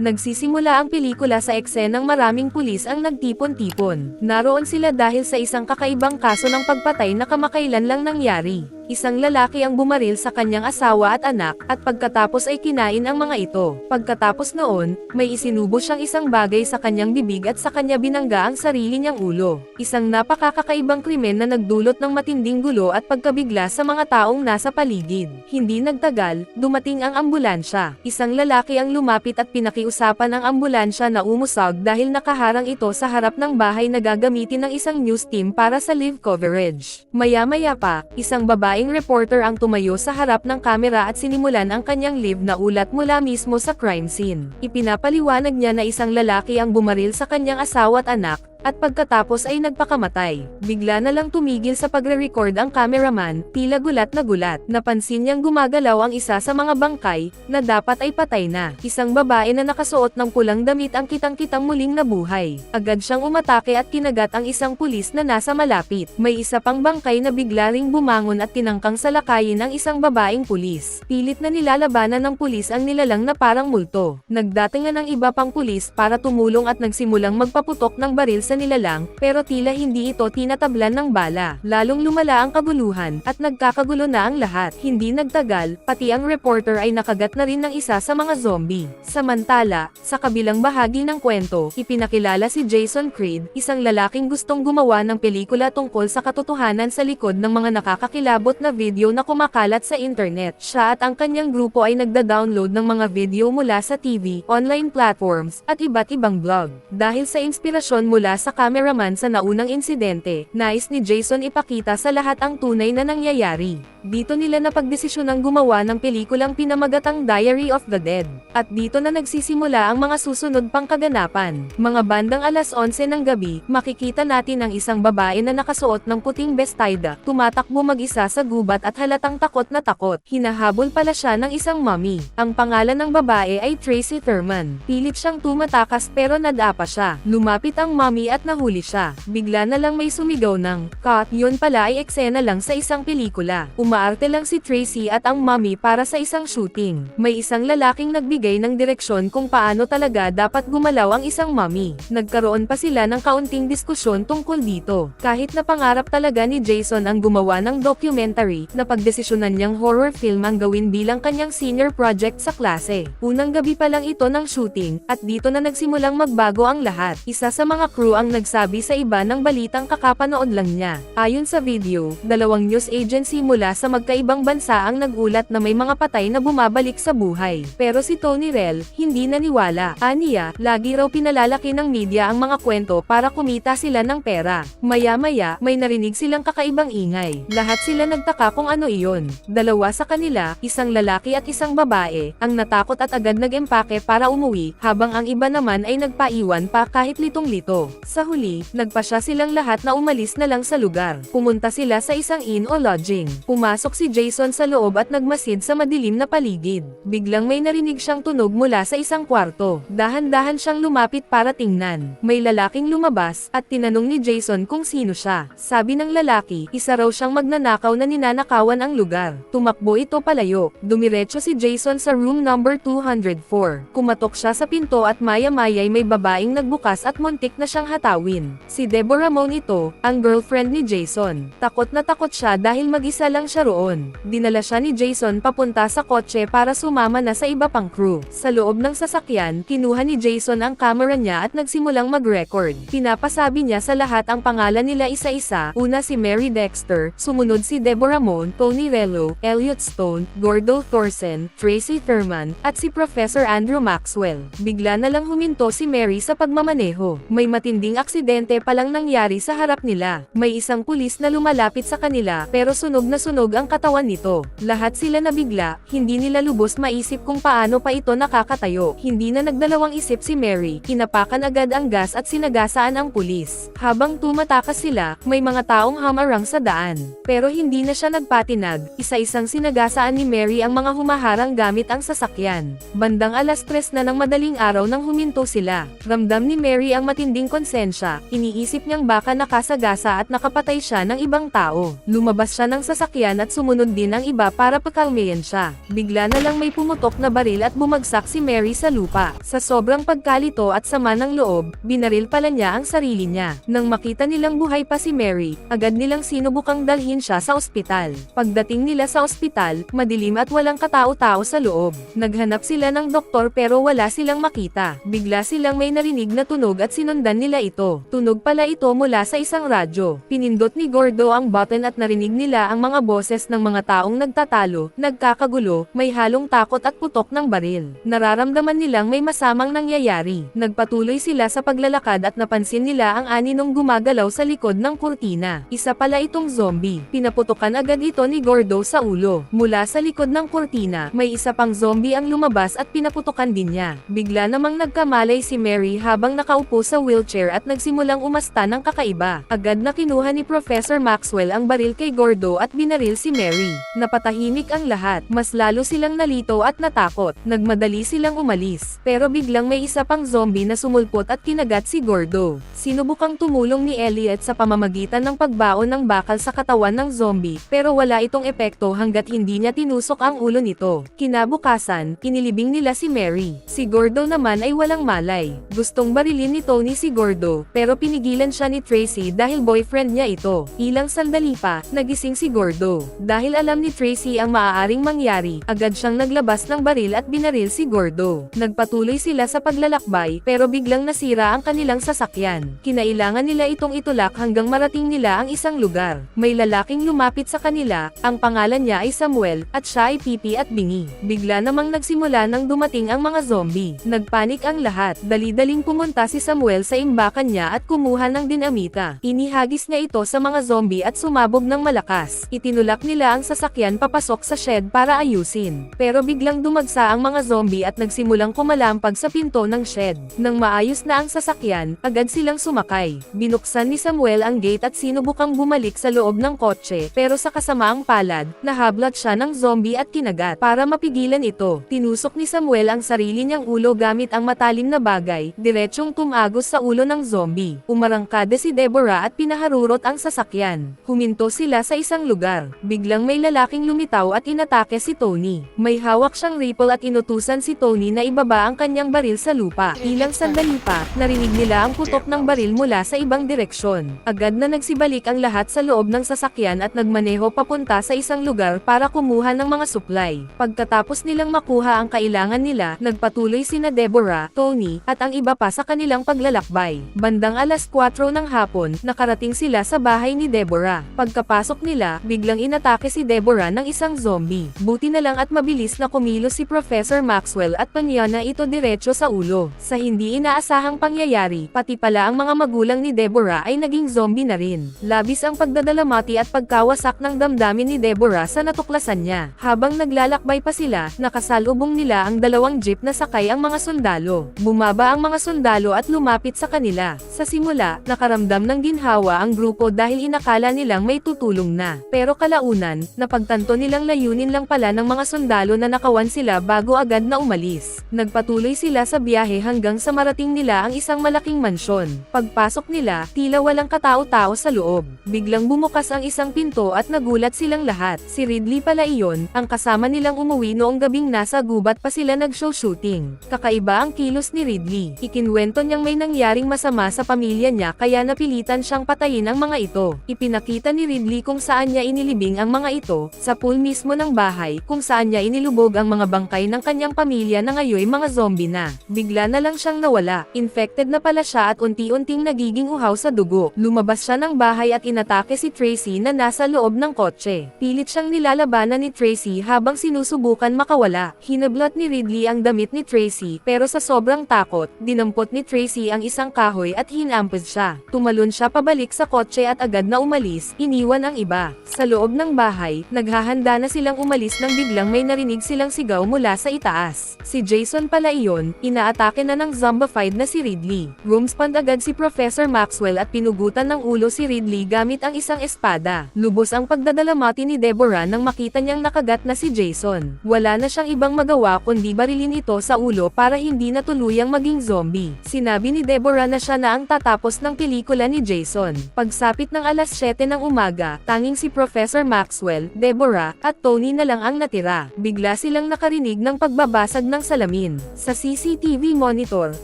Nagsisimula ang pelikula sa eksenang maraming pulis ang nagtipon-tipon. Naroon sila dahil sa isang kakaibang kaso ng pagpatay na kamakailan lang nangyari. Isang lalaki ang bumaril sa kanyang asawa at anak, at pagkatapos ay kinain ang mga ito. Pagkatapos noon, may isinubo siyang isang bagay sa kanyang bibig at sa kanya binangga ang sarili niyang ulo. Isang napakakakaibang krimen na nagdulot ng matinding gulo at pagkabigla sa mga taong nasa paligid. Hindi nagtagal, dumating ang ambulansya. Isang lalaki ang lumapit at pinakiusapan ang ambulansya na umusag dahil nakaharang ito sa harap ng bahay na gagamitin ng isang news team para sa live coverage. Maya-maya pa, isang babaeng reporter ang tumayo sa harap ng kamera at sinimulan ang kanyang live na ulat mula mismo sa crime scene. Ipinapaliwanag niya na isang lalaki ang bumaril sa kanyang asawa at anak, at pagkatapos ay nagpakamatay. Bigla na lang tumigil sa pagre-record ang cameraman, tila gulat na gulat. Napansin niyang gumagalaw ang isa sa mga bangkay, na dapat ay patay na. Isang babae na nakasuot ng pulang damit ang kitang-kitang muling nabuhay. Agad siyang umatake at kinagat ang isang pulis na nasa malapit. May isa pang bangkay na bigla ring bumangon at tinangkang salakayin ang isang babaeng pulis. Pilit na nilalabanan ng pulis ang nilalang na parang multo. Nagdatingan ng iba pang pulis para tumulong at nagsimulang magpaputok ng baril sa nilalang, pero tila hindi ito tinatablan ng bala. Lalong lumala ang kabuluhan, at nagkakagulo na ang lahat. Hindi nagtagal, pati ang reporter ay nakagat na rin ng isa sa mga zombie. Samantala, sa kabilang bahagi ng kwento, ipinakilala si Jason Creed, isang lalaking gustong gumawa ng pelikula tungkol sa katotohanan sa likod ng mga nakakakilabot na video na kumakalat sa internet. Siya at ang kanyang grupo ay nagda-download ng mga video mula sa TV, online platforms, at iba't ibang blog. Dahil sa inspirasyon mula sa cameraman sa naunang insidente, nais ni Jason ipakita sa lahat ang tunay na nangyayari. Dito nila napagdesisyon ng gumawa ng pelikulang pinamagatang Diary of the Dead. At dito na nagsisimula ang mga susunod pang kaganapan. Mga bandang alas 11 ng gabi, makikita natin ang isang babae na nakasuot ng puting bestida, tumatakbo mag-isa sa gubat at halatang takot na takot. Hinahabol pala siya ng isang mummy. Ang pangalan ng babae ay Tracy Thurman. Pilit siyang tumatakas pero nadapa siya. Lumapit ang mummy at nahuli siya. Bigla na lang may sumigaw ng, cut, yun pala ay eksena lang sa isang pelikula. Umaarte lang si Tracy at ang mummy para sa isang shooting. May isang lalaking nagbigay ng direksyon kung paano talaga dapat gumalaw ang isang mummy. Nagkaroon pa sila ng kaunting diskusyon tungkol dito. Kahit na pangarap talaga ni Jason ang gumawa ng documentary, napagdesisyonan niyang horror film ang gawin bilang kanyang senior project sa klase. Unang gabi pa lang ito ng shooting, at dito na nagsimulang magbago ang lahat. Isa sa mga crew ang nagsabi sa iba ng balitang kakapanood lang niya. Ayon sa video, dalawang news agency mula sa magkaibang bansa ang nagulat na may mga patay na bumabalik sa buhay. Pero si Tony Rell, hindi naniwala. Aniya, lagi raw pinalalaki ng media ang mga kwento para kumita sila ng pera. Maya-maya, may narinig silang kakaibang ingay. Lahat sila nagtaka kung ano iyon. Dalawa sa kanila, isang lalaki at isang babae, ang natakot at agad nag-empake para umuwi, habang ang iba naman ay nagpaiwan pa kahit litong-lito. Sa huli, nagpasya silang lahat na umalis na lang sa lugar. Pumunta sila sa isang inn o lodging. Pumasok si Jason sa loob at nagmasid sa madilim na paligid. Biglang may narinig siyang tunog mula sa isang kwarto. Dahan-dahan siyang lumapit para tingnan. May lalaking lumabas, at tinanong ni Jason kung sino siya. Sabi ng lalaki, isa raw siyang magnanakaw na ninanakawan ang lugar. Tumakbo ito palayo. Dumiretso si Jason sa room number 204. Kumatok siya sa pinto at maya-maya'y may babaeng nagbukas at muntik na siyang hatawin. Si Deborah Moon ito, ang girlfriend ni Jason. Takot na takot siya dahil mag-isa lang siya roon. Dinala siya ni Jason papunta sa kotse para sumama na sa iba pang crew. Sa loob ng sasakyan, kinuha ni Jason ang camera niya at nagsimulang mag-record. Pinapasabi niya sa lahat ang pangalan nila isa-isa, una si Mary Dexter, sumunod si Deborah Moon, Tony Rello, Elliot Stone, Gordo Thorsen, Tracy Thurman, at si Professor Andrew Maxwell. Bigla na lang huminto si Mary sa pagmamaneho. May matinding aksidente palang nangyari sa harap nila. May isang pulis na lumalapit sa kanila, pero sunog na sunog ang katawan nito. Lahat sila nabigla, hindi nila lubos maisip kung paano pa ito nakakatayo. Hindi na nagdalawang isip si Mary, kinapakan agad ang gas at sinagasaan ang pulis. Habang tumatakas sila, may mga taong hamarang sa daan. Pero hindi na siya nagpatinag, isa-isang sinagasaan ni Mary ang mga humaharang gamit ang sasakyan. Bandang alas tres na ng madaling araw nang huminto sila. Ramdam ni Mary ang matinding lisensya, iniisip niyang baka nakasagasa at nakapatay siya ng ibang tao. Lumabas siya ng sasakyan at sumunod din ang iba para pakalmayan siya. Bigla na lang may pumutok na baril at bumagsak si Mary sa lupa. Sa sobrang pagkalito at sama ng loob, binaril pala niya ang sarili niya. Nang makita nilang buhay pa si Mary, agad nilang sinubukang dalhin siya sa ospital. Pagdating nila sa ospital, madilim at walang katao-tao sa loob. Naghanap sila ng doktor pero wala silang makita. Bigla silang may narinig na tunog at sinundan nila ito. Tunog pala ito mula sa isang radyo. Pinindot ni Gordo ang button at narinig nila ang mga boses ng mga taong nagtatalo, nagkakagulo, may halong takot at putok ng baril. Nararamdaman nilang may masamang nangyayari. Nagpatuloy sila sa paglalakad at napansin nila ang aninong gumagalaw sa likod ng kurtina. Isa pala itong zombie. Pinaputokan agad ito ni Gordo sa ulo. Mula sa likod ng kurtina, may isa pang zombie ang lumabas at pinaputokan din niya. Bigla namang nagkamalay si Mary habang nakaupo sa wheelchair at nagsimulang umasta ng kakaiba. Agad na kinuha ni Professor Maxwell ang baril kay Gordo at binaril si Mary. Napatahimik ang lahat, mas lalo silang nalito at natakot. Nagmadali silang umalis, pero biglang may isa pang zombie na sumulpot at kinagat si Gordo. Sinubukang tumulong ni Elliot sa pamamagitan ng pagbaon ng bakal sa katawan ng zombie, pero wala itong epekto hanggat hindi niya tinusok ang ulo nito. Kinabukasan, inilibing nila si Mary. Si Gordo naman ay walang malay. Gustong barilin ni Tony si Gordo, pero pinigilan siya ni Tracy dahil boyfriend niya ito. Ilang sandali pa, nagising si Gordo. Dahil alam ni Tracy ang maaaring mangyari, agad siyang naglabas ng baril at binaril si Gordo. Nagpatuloy sila sa paglalakbay, pero biglang nasira ang kanilang sasakyan. Kinailangan nila itong itulak hanggang marating nila ang isang lugar. May lalaking lumapit sa kanila, ang pangalan niya ay Samuel, at siya ay pipi at bingi. Bigla namang nagsimula nang dumating ang mga zombie. Nagpanik ang lahat. Dali-daling pumunta si Samuel sa imbakan niya at kumuha ng dinamita. Inihagis niya ito sa mga zombie at sumabog ng malakas. Itinulak nila ang sasakyan papasok sa shed para ayusin. Pero biglang dumagsa ang mga zombie at nagsimulang kumalampag sa pinto ng shed. Nang maayos na ang sasakyan, agad silang sumakay. Binuksan ni Samuel ang gate at sinubukang bumalik sa loob ng kotse, pero sa kasamaang palad, nahablat siya ng zombie at kinagat. Para mapigilan ito, tinusok ni Samuel ang sarili niyang ulo gamit ang matalim na bagay, diretsyong tumagos sa ulo ng zombie. Umarangkada si Deborah at pinaharurot ang sasakyan. Huminto sila sa isang lugar. Biglang may lalaking lumitaw at inatake si Tony. May hawak siyang rifle at inutusan si Tony na ibaba ang kanyang baril sa lupa. Ilang sandali pa, narinig nila ang putok ng baril mula sa ibang direksyon. Agad na nagsibalik ang lahat sa loob ng sasakyan at nagmaneho papunta sa isang lugar para kumuha ng mga supply. Pagkatapos nilang makuha ang kailangan nila, nagpatuloy sina Deborah, Tony, at ang iba pa sa kanilang paglalakbay. Bandang alas 4 ng hapon, nakarating sila sa bahay ni Deborah. Pagkapasok nila, biglang inatake si Deborah ng isang zombie. Buti na lang at mabilis na kumilos si Professor Maxwell at panya na ito diretso sa ulo. Sa hindi inaasahang pangyayari, pati pala ang mga magulang ni Deborah ay naging zombie na rin. Labis ang pagdadalamati at pagkawasak ng damdamin ni Deborah sa natuklasan niya. Habang naglalakbay pa sila, nakasalubong nila ang dalawang jeep na sakay ang mga sundalo. Bumaba ang mga sundalo at lumapit sa kanila. Sa simula, nakaramdam ng ginhawa ang grupo dahil inakala nilang may tutulong na. Pero kalaunan, napagtanto nilang layunin lang pala ng mga sundalo na nakawan sila bago agad na umalis. Nagpatuloy sila sa biyahe hanggang sa marating nila ang isang malaking mansyon. Pagpasok nila, tila walang katao-tao sa loob. Biglang bumukas ang isang pinto at nagulat silang lahat. Si Ridley pala iyon, ang kasama nilang umuwi noong gabing nasa gubat pa sila nag-show shooting. Kakaiba ang kilos ni Ridley. Ikinwento niyang may nangyaring masama sa pamilya niya kaya napilitan siyang patayin ang mga ito. Ipinakita ni Ridley kung saan niya inilibing ang mga ito, sa pool mismo ng bahay, kung saan niya inilubog ang mga bangkay ng kanyang pamilya na ngayon mga zombie na. Bigla na lang siyang nawala. Infected na pala siya at unti-unting nagiging uhaw sa dugo. Lumabas siya ng bahay at inatake si Tracy na nasa loob ng kotse. Pilit siyang nilalabanan ni Tracy habang sinusubukan makawala. Hinablot ni Ridley ang damit ni Tracy pero sa sobrang takot, dinampot ni Tracy ang isang kahoy at hinampos siya. Tumalon siya pabalik sa kotse at agad na umalis, iniwan ang iba. Sa loob ng bahay, naghahanda na silang umalis nang biglang may narinig silang sigaw mula sa itaas. Si Jason pala iyon, inaatake na ng zombified na si Ridley. Rumspand agad si Professor Maxwell at pinugutan ng ulo si Ridley gamit ang isang espada. Lubos ang pagdadalamati ni Deborah nang makita niyang nakagat na si Jason. Wala na siyang ibang magawa kundi barilin ito sa ulo para hindi na tuluyang maging zombie. Sinabi ni Deborah na siya na ang tatapos ng pelikula ni Jason. Pagsapit ng alas 7 ng umaga, tanging si Professor Maxwell, Deborah, at Tony na lang ang natira. Bigla silang nakarinig ng pagbabasag ng salamin. Sa CCTV monitor,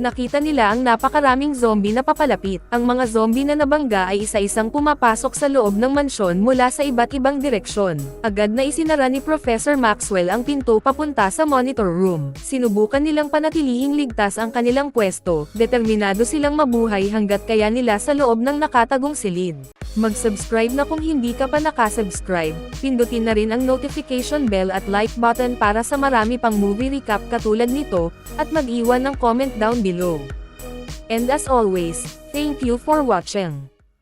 nakita nila ang napakaraming zombie na papalapit. Ang mga zombie na nabangga ay isa-isang pumapasok sa loob ng mansyon mula sa iba't ibang direksyon. Agad na isinara ni Professor Maxwell ang pinto papunta sa monitor room. Sinubukan nilang panatilihing ligtas ang kanilang pwesto, determinado silang mabuhay hanggat kaya nila sa loob ng nakatagong silid. Mag-subscribe na kung hindi ka pa nakasubscribe, pindutin na rin ang notification bell at like button para sa marami pang movie recap katulad nito, at mag-iwan ng comment down below. And as always, thank you for watching.